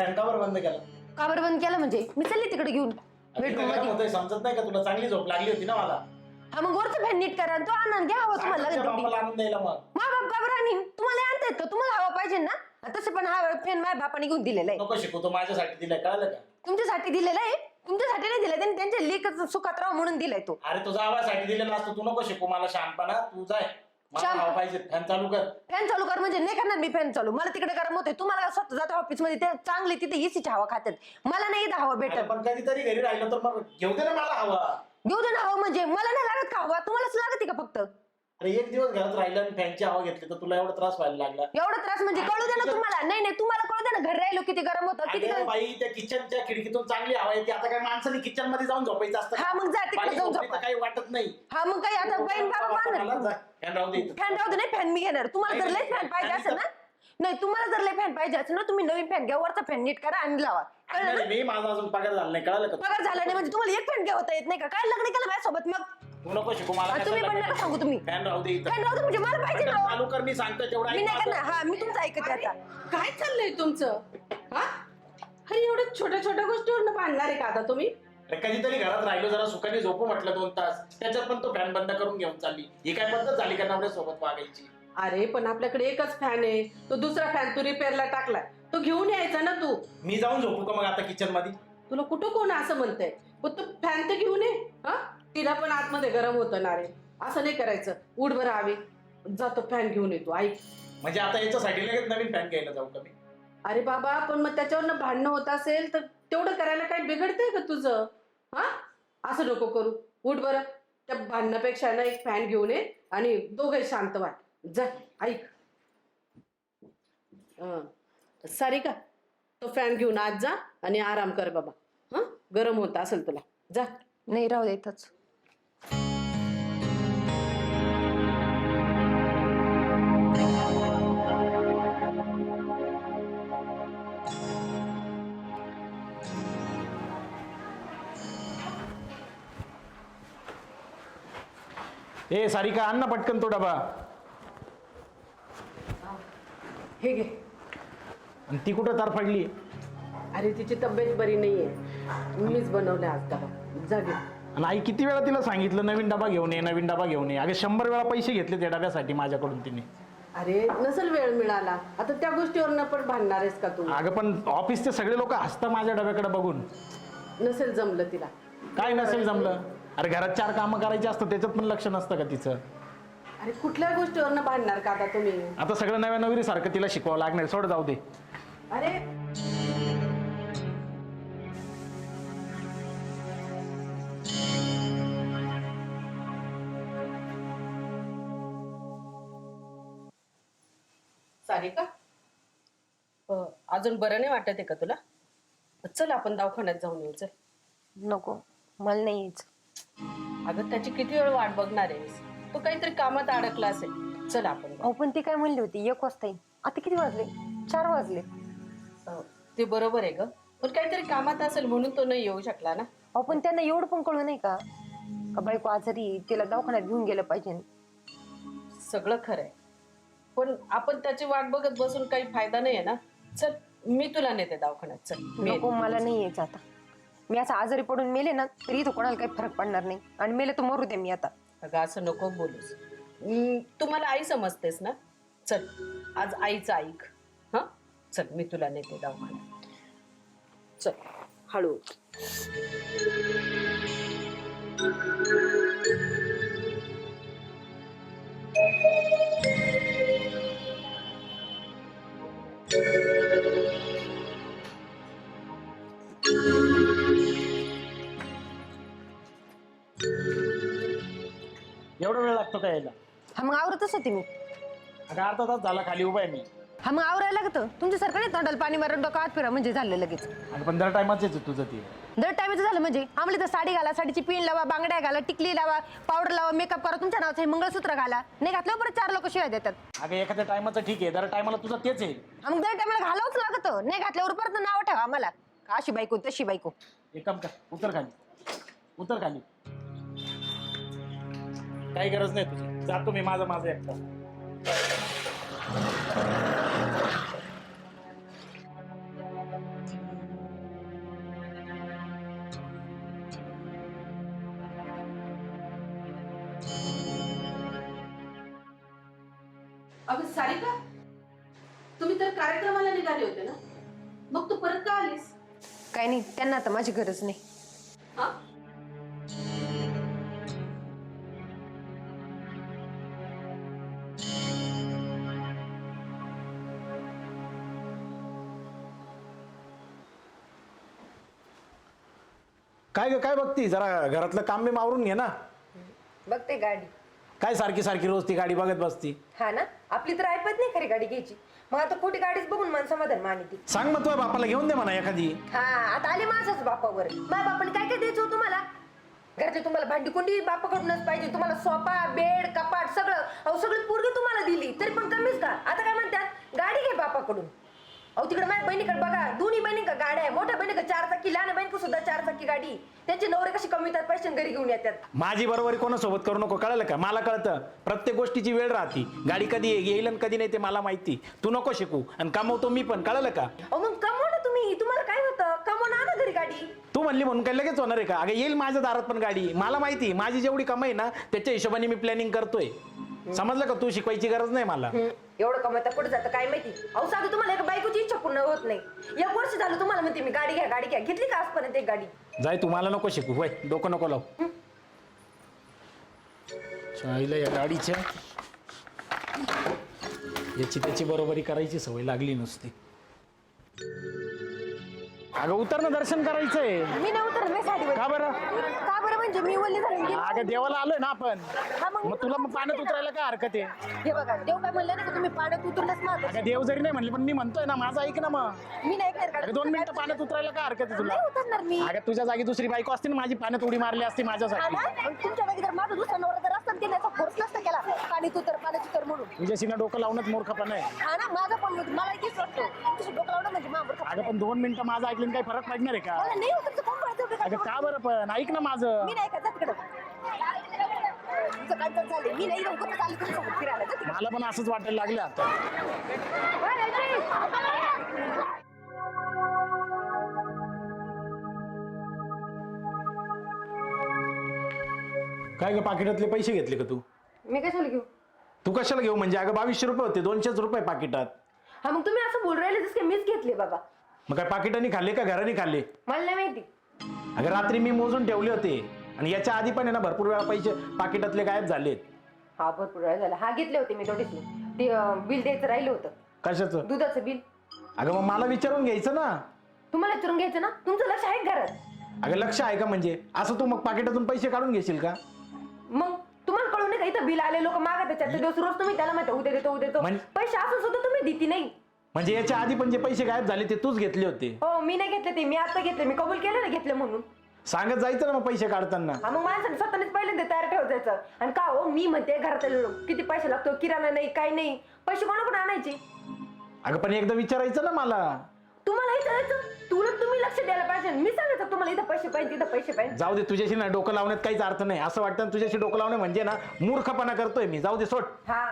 Fan कावर बंद केला? का बरं बंद केलं म्हणजे? मी चालली तिकडे घेऊन अरे बेडरूम काय मध्ये होतंय समजत नाही का तुला? चांगली झोप लागली होती ना मला. हा मग वरचं फॅन नीट करा तो आनंद घ्या हवा तुम्हाला साखरच्या लागत बापाला आणून द्यायला मग. मा बाप? तुम्हाला आणता येत? का तुम्हाला हवा पाहिजे ना? तसं पण हा फॅन माझ्या बापाने घेऊन दिलेला आहे. नको शिकवतो माझ्यासाठी दिलाय कळलं का? तुमच्यासाठी दिलेला आहे? तुमच्यासाठी नाही दिलाय त्यांनी त्यांच्या लेखच सुखात राहा म्हणून दिलाय तो. अरे तुझा आवाजसाठी दिलेला असतो तू नको शिकू मला शहाणपणा तू जाय. मला शांत. हवा पाहिजे. फॅन चालू कर. फॅन चालू कर म्हणजे नाही करणार मी फॅन चालू. मला तिकडे गरम होते तुम्हाला स्वतः जाता ऑफिसमध्ये ते चांगली तिथे एसीची हवा खातात मला नाही इथं हवा अरे भेटत. पण कधीतरी घरी राहिलं तर मग घेऊ दे ना मला हवा. घेऊ दे ना हवा म्हणजे. मला नाही लागत का हवा? तुम्हालाच लागते का फक्त? अरे एक दिवस घरात राहिलं आणि फॅनची हवा घेतली तर तुला एवढा त्रास व्हायला लागला. एवढा त्रास म्हणजे कळू दे ना तुम्हाला. नाही नाही तुम्हाला कळू दे ना घरी राहिलो किती गरम होतं किती अरे गरम बाई त्या किचनच्या खिडकीतून चांगली हवा येते. आता काय माणसाने किचनमध्ये जाऊन झोपायचं असतं हा, मग जा तिकडे बाई जाऊन झोपली तर झोपा. काही वाटत नाही. हा मग काही आता बहीण बाबा मला मानत जा, फॅन राहू दे इथं. फॅन राहू दे नाही फॅन मी घेणार. तुम्हाला जर लई फॅन पाहिजे असेल ना नाही तुम्हाला जर लई फॅन पाहिजे असेल ना तुम्ही नवीन फॅन घ्या वरचा फॅन नीट करा आणि लावा. कळलं ना? नाही, मी माझा अजून पगार झाला नाही कळालं का पगार झाला नाही म्हणजे तुम्हाला एक फॅन घेता येत नाही का? काय लग्न केलं माझ्यासोबत मग? तू नको शिकू मला तुम्ही पण नका सांगू तुम्ही. फॅन राहू दे इथं. फॅन राहू दे म्हणजे मला पाहिजे ना. चालू कर मी सांगतो तेवढा मी ऐक नाही. करणार. हा मी तुमचं ऐकते आता. काय चाललंय तुमचं? हा? अरे एवढ्या छोट्या छोट्या गोष्टीवर भांडणार आहे का आता तुम्ही? अरे कधीतरी घरात राहिलो जरा सुखाने झोपू म्हटलं दोन तास. त्याच्यात पण तो फॅन बंद करून घेऊन चालली. ही काय पद्धत झाली का नवऱ्या सोबत वागायची? अरे पण आपल्याकडे एकच फॅन आहे. तो दुसरा फॅन तू रिपेअरला टाकलाय. तो घेऊन यायचा ना तू? मी जाऊन झोपू का मग आता किचनमध्ये तुला कुठं कोण असं म्हणतंय? पण तू फॅन तर घेऊन ये. हा? तिला पण आतमध्ये गरम होतं ना रे. असं नाही करायचं. उठ बरं हवी जातो फॅन घेऊन येतो. ऐक. म्हणजे आता याच्यासाठी लगेच नवीन फॅन घ्यायला जाऊ का मी? अरे बाबा पण मग त्याच्यावरनं भांडणं होत असेल तर तेवढं करायला काय बिघडतंय का तुझं? हा? असं नको करू. उठ बरं. त्या भांडणापेक्षा ना एक फॅन घेऊन ये आणि दोघे शांत वाट जा ऐक. हं. सारिका तो फॅन घेऊन आज जा आणि आराम कर बाबा. हा? गरम होत असेल तुला. जा. नाही राहू दे इथंच. ए सारिका आण ना पटकन तो डबा हे घे आणि ती कुठं तार पडली अरे तिची तब्येत बरी नाहीये मीच बनवले आज डबा जा घे आणि आई किती वेळा तिला सांगितलं नवीन डबा घेऊन ये नवीन डबा घेऊन ये अगे शंभर वेळा पैसे घेतले त्या डब्यासाठी माझ्याकडून तिने अरे नसल वेळ मिळाला आता त्या गोष्टीवर पण भांडणार आहेस का तू अगं पण ऑफिसचे सगळे लोक हसतात माझ्या डब्याकडे बघून नसेल जमलं तिला काय नसेल जमलं अरे घरात चार कामं करायची असतं त्याच्यात पण लक्ष नसतं का तिचं? अरे कुठल्या गोष्टीवर भांडणार का आता तुम्ही? आता सगळं नव्या नवरी सारखं तिला शिकवावं लागणार सोड जाऊ दे. अरे सारिका? अ, अजून बरं नाही वाटत आहे का तुला? चल आपण दवाखान्यात जाऊन येऊ चल. नको मला नाही यायचं. अगं त्याची किती वेळ वाट बघणार आहेस तो काहीतरी कामात अडकला असेल. चल आपण जाऊ. अहो पण ती काय म्हणली होती? एक वाजता आता किती वाजले? चार वाजले. अ, ते बरोबर आहे ग. पण काहीतरी कामात असेल म्हणून तो नाही येऊ शकला ना? अहो पण त्यांना एवढं पण कळू नाही का? का बायको आजारी आहे, तिला दवाखान्यात घेऊन गेलं पाहिजे. सगळं खरं आहे. पण आपण त्याची वाट बघत बसून काही फायदा नाही आहे ना? चल मी तुला नेते दवाखान्यात. चल मी नको मला नाही यायचं आता. मी असं आजारी पडून मेले ना तरी इथं कोणाला काही फरक पडणार नाही. आणि मेले तर मरू दे मी आता. अगं असं नको बोलूस. हम्म, तू मला आई समजतेस ना? चल आज आईचं ऐक. हा? चल मी तुला नेते दवाखान्यात चल हळू काय यायला. हा मग आवरतच होते मी. अगं अर्धा तास झाला खाली उभा आहे मी. हा मग आवरायला लागतं. तुमच्यासारखं नाही तोंडाला पाणी मारून डोकं हात फिरा म्हणजे झालं लगेच. अगं पण दर टायमाच येतो तुझं ते. दर टायमाचं झालं म्हणजे? आम्हाला तर साडी घाला साडीची पिन लावा बांगड्या घाला टिकली लावा पावडर लावा मेकअप करा तुमच्या नावाचं हे मंगळसूत्र घाला. नाही घातलं परत चार लोक शिवाय देतात. अगं एखाद्या टायमाचं ठीक आहे. दर टायमाला तुझं तेच आहे. हा मग दर टायमाला घालावंच लागतं. नाही घातल्यावर परत नाव ठेवा आम्हाला. का अशी बायको तशी बायको. एक काम कर उतर खाली. उतर खाली. काही गरज नाही तुझी. जातो मी माझं माझं एकटा. अगं सारिका तुम्ही तर कार्यक्रमाला निघाले होते ना? मग तू परत का आलीस? काय नाही त्यांना आता माझी गरज नाही. काय ग काय बघती? जरा घरातलं काम बी मावरून घे ना. बघते गाडी. काय सारखी सारखी रोज ती गाडी बघत बसती? हा ना? आपली तर ऐपत नाही खरी गाडी घ्यायची. मग आता खोटी गाडीच बघून मन समाधान मानिती. सांग मग तुझ्या बापाला घेऊन दे म्हणा एखादी. हा आता आले माझ्याच बापावर. माझ्या बापाने काय काय द्यायचं हो तुम्हाला? घरचे तुम्हाला भांडी कुंडी बापाकडूनच पाहिजे. तुम्हाला सोफा बेड कपाट सगळं. अहो सगळी पूर्वी तुम्हाला दिली. तरी पण कमीच का? आता काय म्हणतात? गाडी घे बापाकडून. अहो तिकडे माझ्या बहिणीकडे बघा दोन्ही बहिणी का गाड्या आहे मोठ्या बहिणी का चार चाकी लहान बहिणी सुद्धा चार चाकी गाडी. त्यांचे नवरे कशी कमी येतात पैसे घरी घेऊन येतात. माझी बरोबरी कोणासोबत करू नको कळलं का? मला कळतं. प्रत्येक गोष्टीची वेळ राहते. गाडी कधी येईल आणि कधी नाही ते मला माहिती. तू नको शिकू. आणि कमवतो मी पण कळलं का? अहो मग कमवा ना तुम्ही. तुम्हाला काय होतं? कमवून आणा घरी गाडी. तू म्हणली म्हणून काय लगेच होणार आहे का? अगं येईल माझ्या दारात पण गाडी. मला माहिती माझी जेवढी कमाई ना त्याच्या हिशोबाने मी प्लॅनिंग करतोय. समजलं का तू शिकवायची गरज नाही मला? हम्म, एवढं कमवता पुढे जातं काय माहिती? अहो साधं तुम्हाला एक बायकोची इच्छा पूर्ण होत नाही. एक वर्ष झालं तुम्हाला म्हणते मी गाडी घ्या गाडी घ्या. घेतली का आजपर्यंत एक गाडी? जाय तू मला नको शिकू. होय डोकं नको लाव. या गाडीच्या. याची त्याची बरोबरी करायची सवय लागली नसती. अगं उतर ना दर्शन करायचंय. मी नाही साडीवर. का बरं? का म्हणजे मी वल्ली झाली की- अगं देवाला आलोय ना आपण. हा मग मग तुला मग पाण्यात उतरायला काय हरकत आहे? हे बघा देव काय म्हणलं ना का तुम्ही पाण्यात उतरलंच ना अगं देव जरी नाही म्हणले पण मी म्हणतोय ना माझं ऐक ना मग. मी नाही ऐकणार अगं का? दोन मिनिटं पाण्यात उतरायला काय हरकत आहे तुला? नाही उतरणार मी. अगं तुझ्या जागी दुसरी बायको असते ना माझी पाण्यात उडी मारली असती हा माझ्यासाठी ना? मग तुमच्या जागी जर माझा दुसरा नवरा जर असता त्याचा फोर्स नसता केला. पाण्यात उतर पाण्यात उतर म्हणून. तुझ्याशी ना डोकं लावणंच मूर्खपणा आहे. हा ना माझा पण. मला इथेच वाटतो तुझं डोकं लावणं म्हणजे मावर अगं पण दोन मिनिटं माझं ऐकलं काही फरक पडणार आहे का? मला नाही उतरचं कोण पळतं? का? अगं का बरं पण? ऐक ना माझं. मी नाही का? जा तिकडं. तुझं काय तर झालं मी नाही लवकर चालली तुमच्यासोबत फिरायला? जा तिकडं. मला पण असंच वाटायला लागलं आता. काय ग पाकिटातले पैसे घेतले का तू? मी कशाला घेऊ? तू कशाला घेऊ? म्हणजे अगं बावीसशे रुपये होते दोनशेच रुपये पाकिटात. हा मग तुम्ही असं बोल राहिले जसं की मीच घेतले बाबा. मग काय पाकिटाने खाल्ले का घराने खाल्ले? मला नाही माहिती. अगं रात्री मी मोजून ठेवले होते. आणि याच्या आधी पण आहे ना भरपूर वेळा पैसे पाकिटातले गायब झालेत. हा भरपूर वेळा झाला. हा घेतले होते मी थोडीशी ते बिल द्यायचं राहिलं होतं. कशाचं? दुधाचं बिल अगं मग मला विचारून घ्यायचं ना. तुम्हाला विचारून घ्यायचं ना? तुमचं लक्ष आहे का घरात? अगं लक्ष आहे का म्हणजे? असं तू मग पाकिटातून पैसे काढून घेशील का? मग तुम्हाला कळून नाही का? इथं बिल आले लोक मागत चार दिवस रोज तुम्ही त्याला माहिती उद्या देतो उद्या देतो. म्हण- पैसे असून सुद्धा तुम्ही देती नाही. म्हणजे याच्या आधी पण जे पैसे गायब झाले ते तूच घेतले होते. हो मी नाही घेतले ते. मी आता घेतले. मी कबूल केलं ना घेतले म्हणून. सांगत जायचं ना मग पैसे काढताना. हा मग माणसाने स्वतःनेच पहिल्यांदा तयार ठेवायचं. आणि का हो मी म्हणते घरातले लोक किती पैसे लागतो किराणा नाही काय नाही. पैसे कोणाकडून आणायचे? अगं पण एकदा विचारायचं ना मला. तुम्हाला विचारायचं तुला तुम्ही लक्ष द्यायला पाहिजे. मी सांगायचं तुम्हाला इथं पैसे पाहिजे इथं पैसे पाहिजे. जाऊ दे तुझ्याशी ना डोकं लावण्यात काहीच अर्थ नाही. असं वाटतं ना तुझ्याशी डोकं लावणे म्हणजे ना मूर्खपणा करतोय मी. जाऊ दे सोड. हा.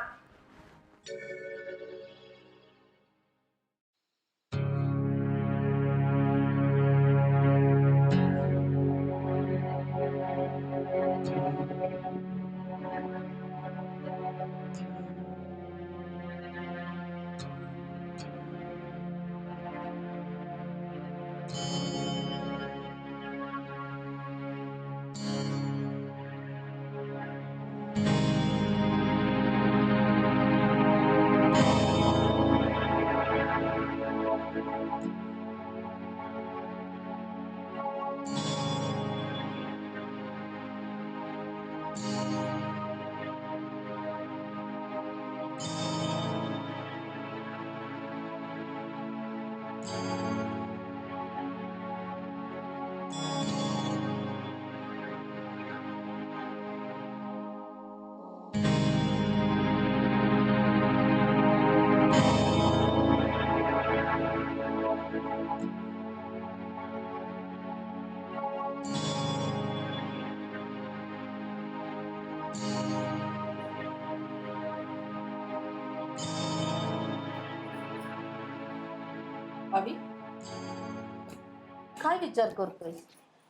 काय विचार करतोय.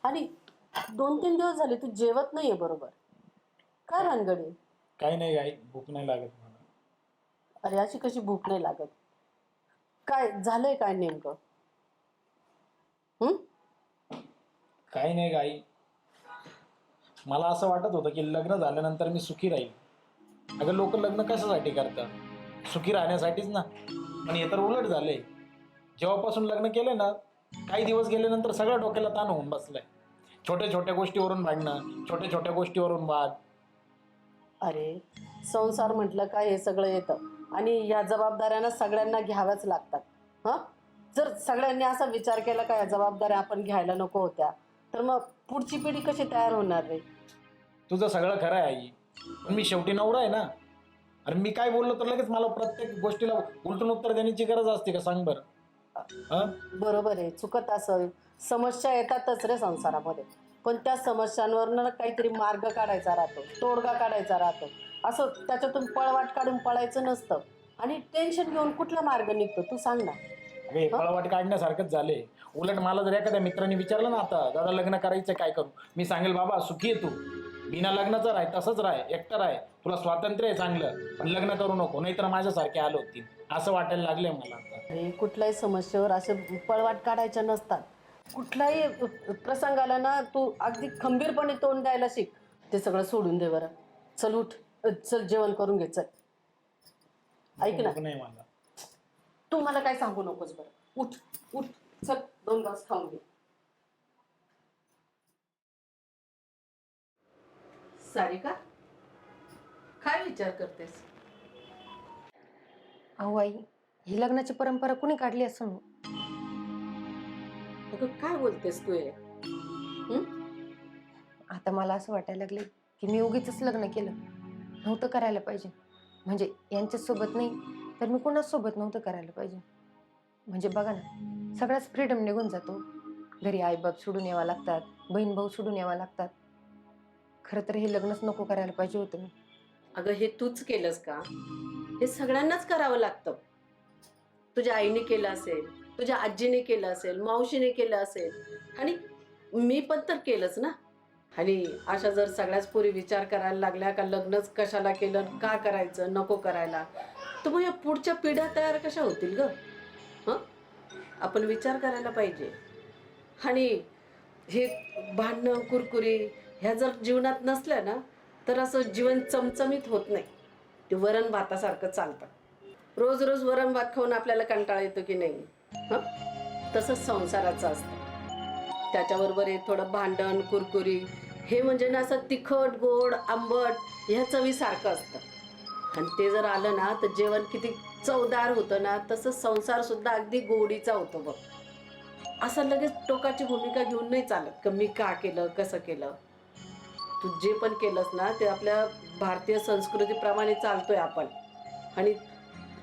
आणि दोन तीन दिवस झाले तू जेवत नाहीये बरोबर. काय भानगडी? काही नाही गाई भूक नाही लागत मला. अरे अशी कशी भूक नाही लागत? काय झालंय काय नेमकं? काही नाही गाई मला असं वाटत होतं की लग्न झाल्यानंतर मी सुखी राहील. अगं लोक लग्न कशासाठी करतात? सुखी राहण्यासाठीच ना. पण हे तर उलट झाले जेव्हापासून लग्न केलं ना काही दिवस गेल्यानंतर सगळ्या डोक्याला ताण होऊन बसलाय. छोट्या छोट्या गोष्टीवरून भांडणं छोट्या छोट्या गोष्टीवरून वाद. अरे संसार म्हटलं काय हे सगळं येतं? आणि या जबाबदाऱ्यांना सगळ्यांना घ्याव्याच लागतात हां? जर सगळ्यांनी असा विचार केला का या जबाबदाऱ्या आपण घ्यायला नको होत्या तर मग पुढची पिढी कशी तयार होणार रे? तुझं सगळं खरं आहे आई पण मी शेवटी नवरा आहे ना? अरे मी काय बोललो तर लगेच मला प्रत्येक गोष्टीला उलटून उत्तर देण्याची गरज असते का? सांग बरं. हं? बरोबर आहे. चुकत असेल. समस्या येतातच रे संसारामध्ये. पण त्या समस्यांवरनं काहीतरी मार्ग काढायचा राहतो. तोडगा काढायचा राहतो. असं त्याच्यातून पळवाट काढून पळायचं नसतं. आणि टेन्शन घेऊन कुठला मार्ग निघतो? तू सांग ना. अरे पळवाट काढण्यासारखंच झाले. उलट मला जर एखाद्या मित्राने विचारलं ना आता दादा लग्न करायचं काय करू? मी सांगेल बाबा सुखी आहे तू. बिना लग्नाचं राह तसंच राह. एकटं राह. तुला स्वातंत्र्य आहे चांगलं. पण लग्न करू नको. नाहीतर माझ्यासारखे आलो होती. असं वाटायला लागले मला आता. अरे कुठल्याही समस्येवर असे पळवाट काढायच्या नसतात. कुठलाही प्रसंगाला ना तू अगदी खंबीरपणे तोंड द्यायला शिक. ते सगळं सोडून दे बरं. चल उठ. चल जेवण करून घे चल. ऐक ना. नको नाही मला तू मला काय सांगू नकोस बरं. उठ उठ. चल दोन घास खाऊन घे. सारिका काय विचार करतेस? अहो आई ही लग्नाची परंपरा कुणी काढली असं अगं काय बोलतेस तू हे? आता मला असं वाटायला लागले की मी उगीच लग्न केलं नव्हतं करायला पाहिजे. म्हणजे यांच्यासोबत नाही तर मी कोणाच सोबत नव्हतं करायला पाहिजे. म्हणजे बघा ना सगळाच फ्रीडम निघून जातो. घरी आईबाप सोडून यावं लागतात बहीण भाऊ सोडून यावं लागतात. खरं तर हे लग्नच नको करायला पाहिजे होतं. मी अगं हे तूच केलंस का? हे सगळ्यांनाच करावं लागतं. तुझ्या आईने केलं असेल तुझ्या आजीने केलं असेल मावशीने केलं असेल आणि मी पण तर केलंच ना. आणि अशा जर सगळ्याच पुरी विचार करायला लागल्या का लग्नच कशाला केलं का करायचं नको करायला तर मग या पुढच्या पिढ्या तयार कशा होतील ग? हं? आपण विचार करायला पाहिजे. आणि हे भांडणं कुरकुरी ह्या जर जीवनात नसल्या ना तर असं जीवन चमचमीत होत नाही. ते वरण भातासारखं चालतं. रोज रोज वरण भात खाऊन आपल्याला कंटाळा येतो की नाही? हं? तसंच संसाराचं असतं. त्याच्याबरोबर हे थोडं भांडण कुरकुरी हे म्हणजे ना असं तिखट गोड आंबट ह्या चवीसारखं असतं. आणि ते जर आलं ना तर जेवण किती चवदार होतं ना तसंच संसार सुद्धा अगदी गोडीचा होतो बघ. असं लगेच टोकाची भूमिका घेऊन नाही चालत का मी का केलं कसं केलं? तू जे पण केलंस ना ते आपल्या भारतीय संस्कृतीप्रमाणे चालतोय आपण. आणि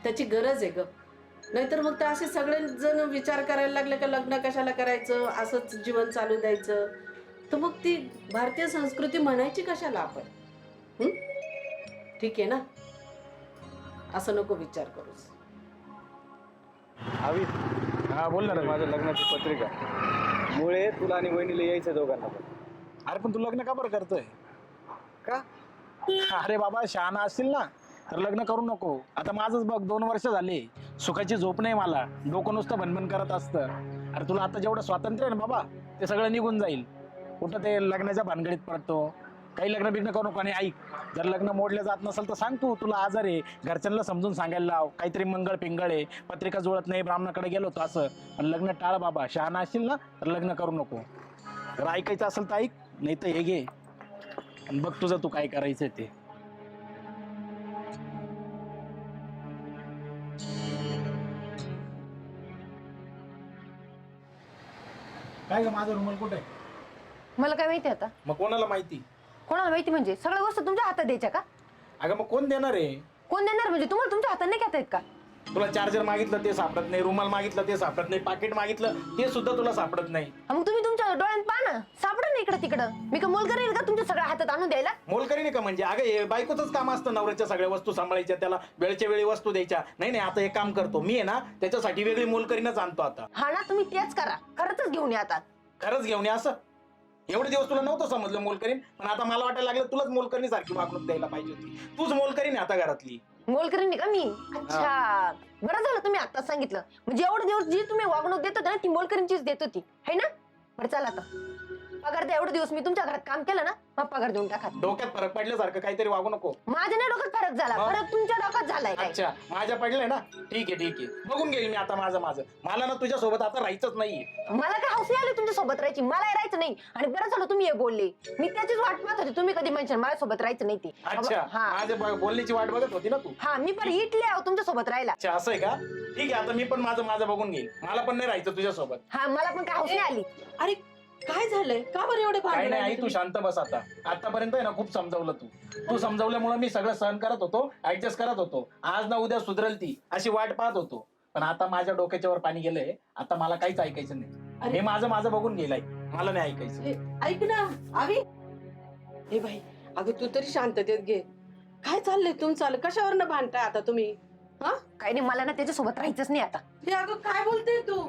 त्याची गरज आहे ग. नाहीतर मग ते असे सगळे जण विचार करायला लागले का लग्न कशाला करायचं? असंच जीवन चालू द्यायचं. तर मग ती भारतीय संस्कृती म्हणायची कशाला आपण? हं? ठीक आहे ना? असं नको विचार करूस. हवी हा बोल ना. माझ्या लग्नाची पत्रिका. मुळे तुला आणि वहिनीला यायचं दोघांना पण. अरे पण तू लग्न का बरं करतोय? का? अरे बाबा शहाणा असतील ना. तर लग्न करू नको. आता माझंच बघ दोन वर्ष झाले. सुखाची झोप नाही मला. डोकं नुसतं भनभन करत असतं. अरे तुला आता जेवढं स्वातंत्र्य आहे ना बाबा ते सगळं निघून जाईल. कुठं ते लग्नाच्या भानगडीत पडतो. काही लग्न बिग्न करू नको आणि ऐक जर लग्न मोडलं जात नसेल तर सांग तू तुला आजार आहे. घरच्यांना समजून सांगायला लाव. काहीतरी मंगळ पिंगळ आहे. पत्रिका जुळत नाही ब्राह्मणाकडे गेलो होतो असं. पण लग्न टाळ बाबा शहाणा असशील ना तर लग्न करू नको. जर ऐकायचं असेल तर ऐक नाही तर हे घे. बघ तुझं तू काय करायचं ते. काय ग माझा रुमाल कुठे मला काय माहिती आता? मग कोणाला माहिती? कोणाला माहिती म्हणजे? सगळ्या वस्तू तुमच्या हातात द्यायच्या का? अगं मग कोण देणार आहे? कोण देणार म्हणजे? तुम्हाला तुमच्या हातात नाही घेता येत का? तुला चार्जर मागितलं ते सापडत नाही. रुमाल मागितलं ते सापडत नाही. पाकिट मागितलं ते सुद्धा तुला सापडत नाही. मग तुम्ही तुमच्या डोळ्यात पहा ना. सापडा ना इकडं तिकडं. मी का मोल करेल का तुमच्या सगळ्या हातात आणून द्यायला? मोलकरी नाही का म्हणजे? अगं हे बायकोच काम असतं नवऱ्याच्या सगळ्या वस्तू सांभाळायच्या त्याला वेळच्या वेळी वस्तू द्यायच्या. नाही नाही आता हे काम करतो. मी आहे ना त्याच्यासाठी वेगळी मोलकरीनच आणतो आता. हा ना तुम्ही तेच करा. खरंच घेऊन या आता. खरंच घेऊन ये असं? एवढे दिवस तुला नव्हतं समजलं मोलकरीन पण आता मला वाटायला लागलं तुलाच मोलकरी सारखी वागणूक द्यायला पाहिजे होती. तूच मोलकरीन आहे आता घरातली. मोलकरीण का मी? अच्छा. बरं झालं तुम्ही आता सांगितलं. म्हणजे एवढे दिवस जी तुम्ही वागणूक देत होते ना ती मोलकरीणचीच देत होती. है ना? बरं चला आता. पगार द्या एवढे दिवस मी तुमच्या घरात काम केलं ना मग पगार देऊन टाका. डोक्यात फरक पडल्यासारखं काहीतरी वागू नको. माझ्या नाही डोक्यात फरक झाला मग? फरक तुमच्या डोक्यात झालाय काय? अच्छा माझ्या पडलंय ना? ठीक आहे ठीक आहे. बघून घेईल मी आता माझं माझं. मला ना तुझ्या सोबत आता राहायचंच नाहीये. मला काय हौस आली तुमच्यासोबत राहायची? मला राहायचं नाही. आणि बरं झालं तुम्ही हे बोलले. मी त्याचीच वाट पाहत होते. तुम्ही कधी म्हणशाल माझ्या सोबत राहायचं नाही ते. अच्छा हा. माझ्या ब- बोलण्याची वाट बघत होती ना तू? हा मी पण हिटले आहो तुमच्यासोबत राहायला. अच्छा असं आहे का? ठीक आहे आता मी पण माझं माझं बघून घेईल मला पण नाही राहायचं तुझ्या सोबत हा मला पण काय हौस नाही आली. अरे काय झालंय? का बरं एवढे भांडण नाही आई तू? शांत बस आता. आतापर्यंत आहे ना खूप समजावलं तू. तू समजावल्यामुळे मी सगळं सहन करत होतो ऍडजस्ट करत होतो. आज ना उद्या सुधरेल ती अशी वाट पाहत होतो. पण आता माझ्या डोक्याच्या वर पाणी गेलंय आता मला काहीच ऐकायचं नाही. अरे. हे माझं माझं बघून गेलाय मला नाही ऐकायचं. हे, ऐक ना आवी. हे भाई अगं तू तरी शांततेत घे. काय चाललंय तुमचं? कशावर भांडताय आता तुम्ही? काही नाही मला ना त्याच्यासोबत राहायचंच नाही आता. हे अगं काय बोलते तू?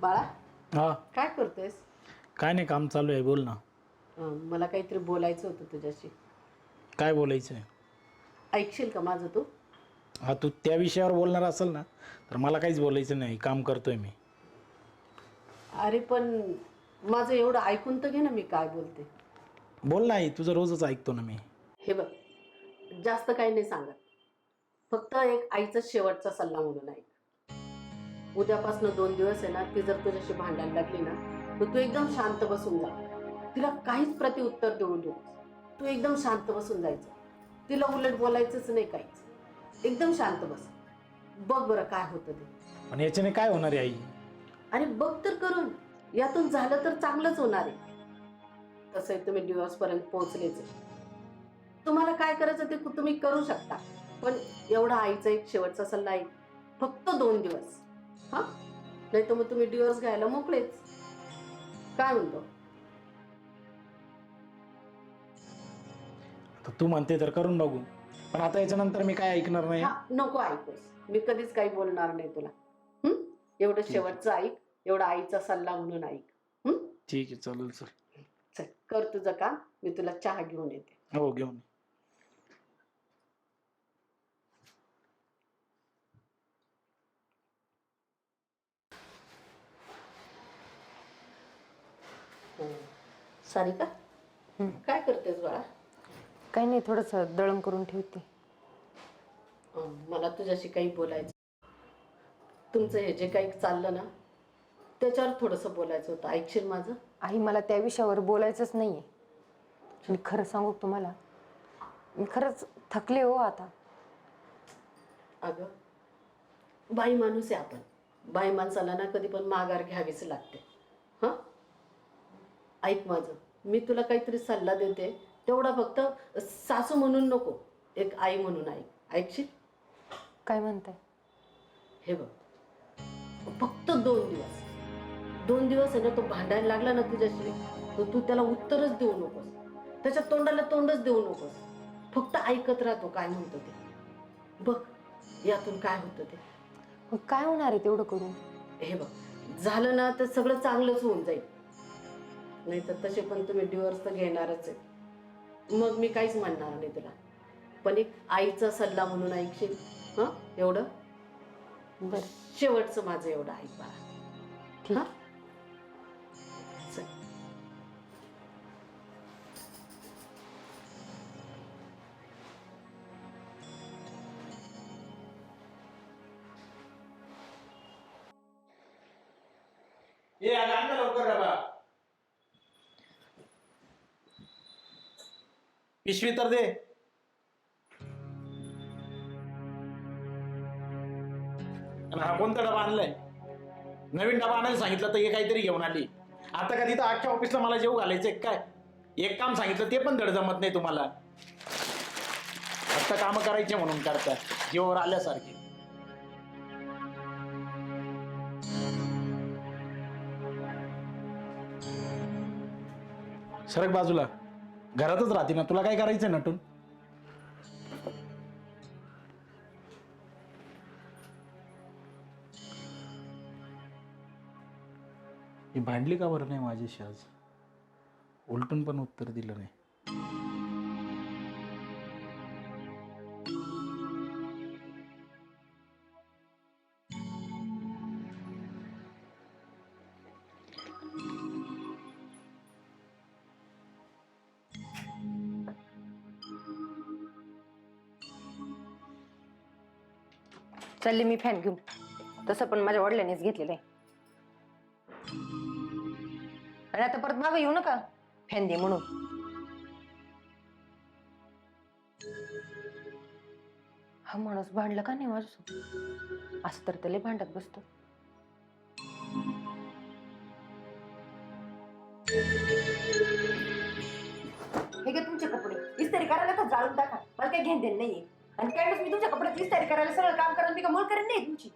बाळा हा. काय करतोयस? काय नाही काम चालू आहे बोल ना. अं, मला काहीतरी बोलायचं होतं तुझ्याशी. काय बोलायचं आहे ऐकशील का माझं तू? हा तू त्या विषयावर बोलणार असेल ना तर मला काहीच बोलायचं नाही काम करतोय मी. अरे पण माझं एवढं ऐकून तर घे ना मी काय बोलते. बोल नाही तुझं रोजच ऐकतो ना मी. हे बघ जास्त काही नाही सांगत. फक्त एक आईचा शेवटचा सल्ला म्हणून ऐक. उद्यापासून दोन दिवस आहे ना ती जर तुझ्याशी भांडायला लागली ना तर तू एकदम शांत बसून जा. तिला काहीच प्रतिउत्तर देऊ नको. तू एकदम शांत बसून जायचं. तिला उलट बोलायचंच नाही काहीच. एकदम शांत बस. बघ बरं काय होतं ते. पण याच्याने काय होणार आहे आई? आणि बघ तर करून. यातून झालं तर चांगलंच होणार आहे. तसंही तुम्ही डिवोर्स पर्यंत पोहोचलेच. तुम्हाला काय करायचं ते तुम्ही करू शकता. पण एवढा आईचा एक शेवटचा सल्ला आहे. फक्त दोन दिवस. हा? नाही तर मग तुम्ही डिवोर्स घ्यायला मोकळेच. काय म्हणतो? तू म्हणते तर करून बघू. पण आता याच्यानंतर मी काय ऐकणार नाही? हा नको ऐकूस. मी कधीच काही बोलणार नाही तुला. हं? एवढं. शेवटचं ऐक. एवढा आईचा सल्ला म्हणून ऐक. ठीक आहे चालेल सर चल कर तुझं काम. मी तुला चहा घेऊन येते. हो घेऊन ये. सारिका. काय करतेस बाळा? काही नाही थोडस दळण करून ठेवते. मला तुझ्याशी काही बोलायचं तुमचं हे जे काही चाललं ना त्याच्यावर थोडंसं बोलायचं होतं. ऐकशील माझं? आई मला त्या विषयावर बोलायचंच नाहीये. मी खरं सांगू का तुम्हाला? मी खरंच थकले हो आता. अगं बाई माणूस आहे आपण. बाई माणसाला ना कधी पण माघार घ्यावीच लागते. हां? ऐक माझं. मी तुला काहीतरी सल्ला देते. तेवढा फक्त सासू म्हणून नको. एक आई म्हणून ऐक. ऐकशील? काय म्हणताय हे बघ. फक्त दोन दिवस. दोन दिवस आहे ना तो भांडायला लागला ना तुझ्याशी तर तू त्याला उत्तरच देऊ नकोस. त्याच्या तोंडाला तोंडच देऊ नकोस. फक्त ऐकत राहतो काय म्हणतो ते. बघ यातून काय होतं ते. मग काय होणार आहे तेवढं करून? हे बघ. झालं ना तर सगळं चांगलंच होऊन जाईल. नाही तर तसे पण तुम्ही डिवोर्स तर घेणारच आहे. मग मी काहीच म्हणणार नाही तुला. पण एक आईचा सल्ला म्हणून ऐकशील हं? एवढं? बरं. शेवटचं माझं एवढं ऐक बाळा. हा? पिशवी तर दे. आणि हा कोणता डबा आणलाय? नवीन डबा आणायला सांगितलं तर हे काहीतरी घेऊन आली. आता का तिथं अख्ख्या ऑफिसला मला जेव घालायचंय काय? एक काम सांगितलं ते पण धड जमत नाही तुम्हाला. फक्त कामं करायचे म्हणून करता जीवावर आल्यासारखे. सरक बाजूला. घरातच राहते ना तुला काय करायचं नटून? ही भांडली का बरं नाही माझ्याशी आज? उलटून पण उत्तर दिलं नाही. चालले मी फॅन घेऊन. तसं पण माझ्या वडिलांनीच घेतलेलं आहे. आणि आता परत मागं येऊ नका. फॅन दे म्हणून. हा माणूस भांडला का नाही माझ्यासोबत? असं तर त्याला भांडत बसतो. हे घे तुमचे कपडे. इस्त्री करायला तर जाळून टाका. मला काही घेण देण नाहीये. आणि काय मी तुमच्या कपडे कपड्यात तयार करायला सगळं काम करून मी का मूळ करेन नाही तुमची?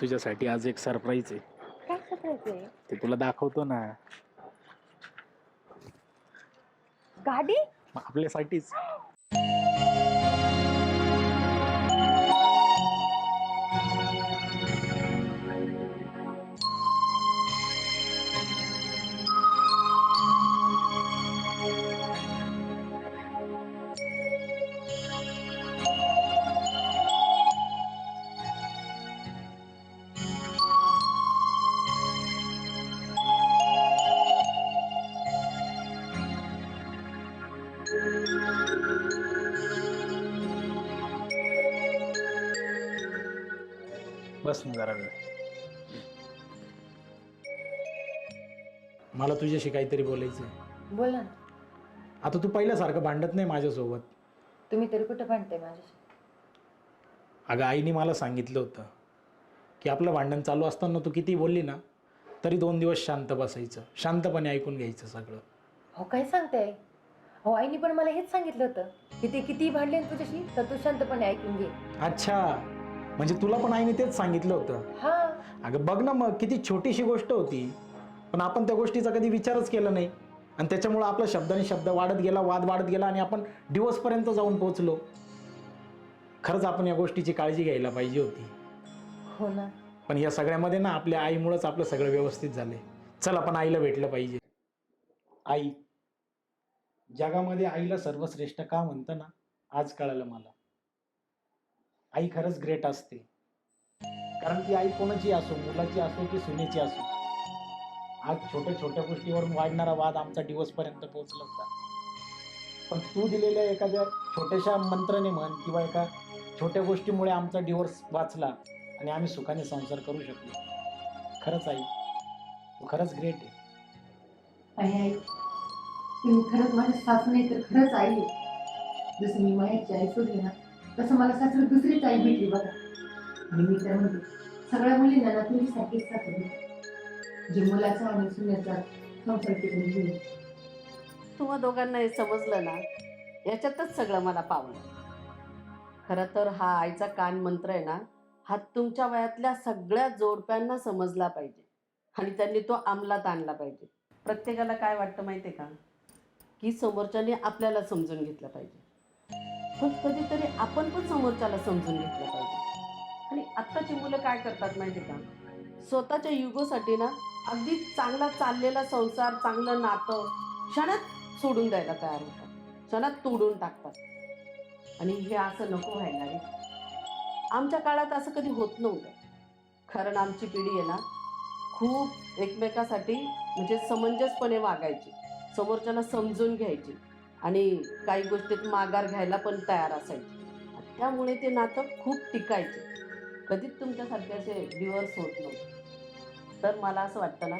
तुझ्यासाठी आज एक सरप्राईज आहे. काय ते तुला दाखवतो ना. गाडी? आपल्यासाठीच. बस ना जरा वेळ. मला तुझ्याशी काहीतरी बोलायचं आहे बोल ना. आता तू पहिल्यासारखं भांडत नाही माझ्यासोबत. तुम्ही तरी कुठं भांडताय माझ्याशी? अगं आईने मला सांगितलं होतं की आपलं भांडण चालू असताना तू किती बोलली ना तरी दोन दिवस शांत बसायचं. शांतपणे ऐकून घ्यायचं सगळं. हो काय सांगताय? हो आईने पण मला हेच सांगितलं होतं की ते किती भांडले ना तुझ्याशी तर तू शांतपणे ऐकून घे. अच्छा. म्हणजे तुला पण आईने तेच सांगितलं होतं. हा. अगं बघ ना मग किती छोटीशी गोष्ट होती. पण आपण त्या गोष्टीचा कधी विचारच केला नाही. आणि त्याच्यामुळं आपला शब्दाने शब्द वाढत गेला वाद वाढत गेला आणि आपण दिवसपर्यंत जाऊन पोहोचलो. खरंच आपण या गोष्टीची काळजी घ्यायला पाहिजे होती. हो ना. पण या सगळ्यामध्ये ना आपल्या आईमुळंच आपलं सगळं व्यवस्थित झालंय. चल आपण आईला भेटलं पाहिजे. आई जगामध्ये आईला सर्वश्रेष्ठ का म्हणतं ना आज कळालं मला. आई खरंच ग्रेट असते. कारण ती आई कोणाची असो मुलाची असो की सुनेची असो. आज छोट्या छोट्या गोष्टीवरून वाढणारा वाद आमचा दिवसपर्यंत पोहोचला होता. पण तू दिलेल्या एखाद्या छोट्याशा मंत्राने म्हण किंवा एका छोट्या गोष्टीमुळे आमचा डिवोर्स वाचला आणि आम्ही सुखाने संसार करू शकलो. खरंच आई तू खरंच ग्रेट आहे. आई आई तुम्ही खरंच माझ्या सासू नाही तर खरंच आई आहे. जसं मी मायाची आई सोडली ना तसं मला सासरी दुसरीच आई भेटली बघा. आणि मी तर म्हणते सगळ्या मुलींना ना तुझी सारखीच सासू जे मुलाचा आणि सुन्याचा संसार करून घेईल. तुम्हा दोघांना हे समजलं ना याच्यातच सगळं मला पावलं. खरं तर हा आईचा कान मंत्र आहे ना हा तुमच्या वयातल्या सगळ्या जोडप्यांना समजला पाहिजे. आणि त्यांनी तो अंमलात आणला पाहिजे. प्रत्येकाला काय वाटतं माहिती आहे का? की समोरच्याने आपल्याला समजून घेतलं पाहिजे. पण कधीतरी आपण पण समोरच्याला समजून घेतलं पाहिजे. आणि आत्ताची मुलं काय करतात माहिती आहे का? स्वतःच्या युगोसाठी ना अगदी चांगला चाललेला संसार चांगलं नातं क्षणात सोडून द्यायला तयार होतात. क्षणात तोडून टाकतात. आणि हे असं नको व्हायला रे. आमच्या काळात असं कधी होत नव्हतं. कारण आमची पिढी आहे ना खूप एकमेकासाठी म्हणजे समंजसपणे वागायची. समोरच्याला समजून घ्यायची. आणि काही गोष्टीत माघार घ्यायला पण तयार असायचे. त्यामुळे ते नातं खूप टिकायचे. कधीच तुमच्यासारखे असे डिवर्स होत नव्हते. तर मला असं वाटतं ना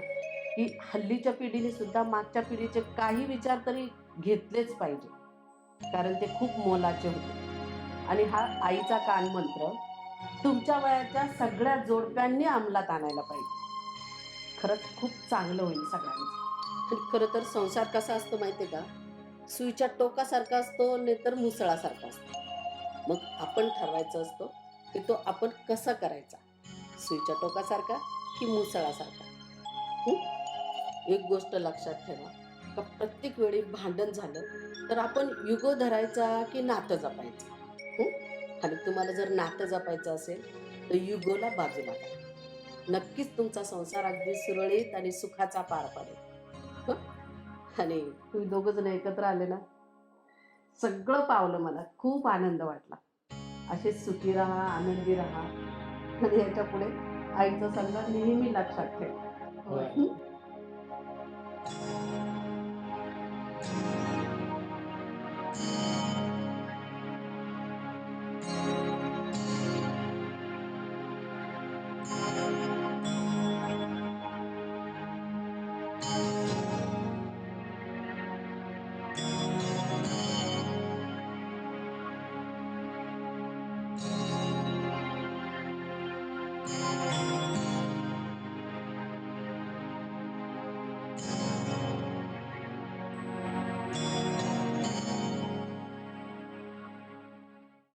की हल्लीच्या पिढीने सुद्धा मागच्या पिढीचे काही विचार तरी घेतलेच पाहिजे. कारण ते खूप मोलाचे होते. आणि हा आईचा कान मंत्र तुमच्या वयाच्या सगळ्या जोडप्यांनी अंमलात आणायला पाहिजे. खरंच खूप चांगलं होईल सगळ्यांचं. खरं तर संसार कसा असतो माहिती आहे का? सुईच्या टोकासारखा असतो नाहीतर मुसळासारखा असतो. मग आपण ठरवायचं असतो की तो आपण कसा करायचा? सुईच्या टोकासारखा की मुसळासारखा? एक गोष्ट लक्षात ठेवा का प्रत्येक वेळी भांडण झालं तर आपण युगो धरायचा की नातं जपायचं? आणि तुम्हाला जर नातं जपायचं असेल तर युगोला बाजूला करा नक्कीच तुमचा संसार अगदी सुरळीत आणि सुखाचा पार पडेल. आणि तुम्ही दोघं जण एकत्र आले ना? सगळं पावलं मला. खूप आनंद वाटला. असे सुखी राहा आनंदी राहा. आणि याच्यापुढे आईचा सल्ला नेहमी लक्षात ठेवा?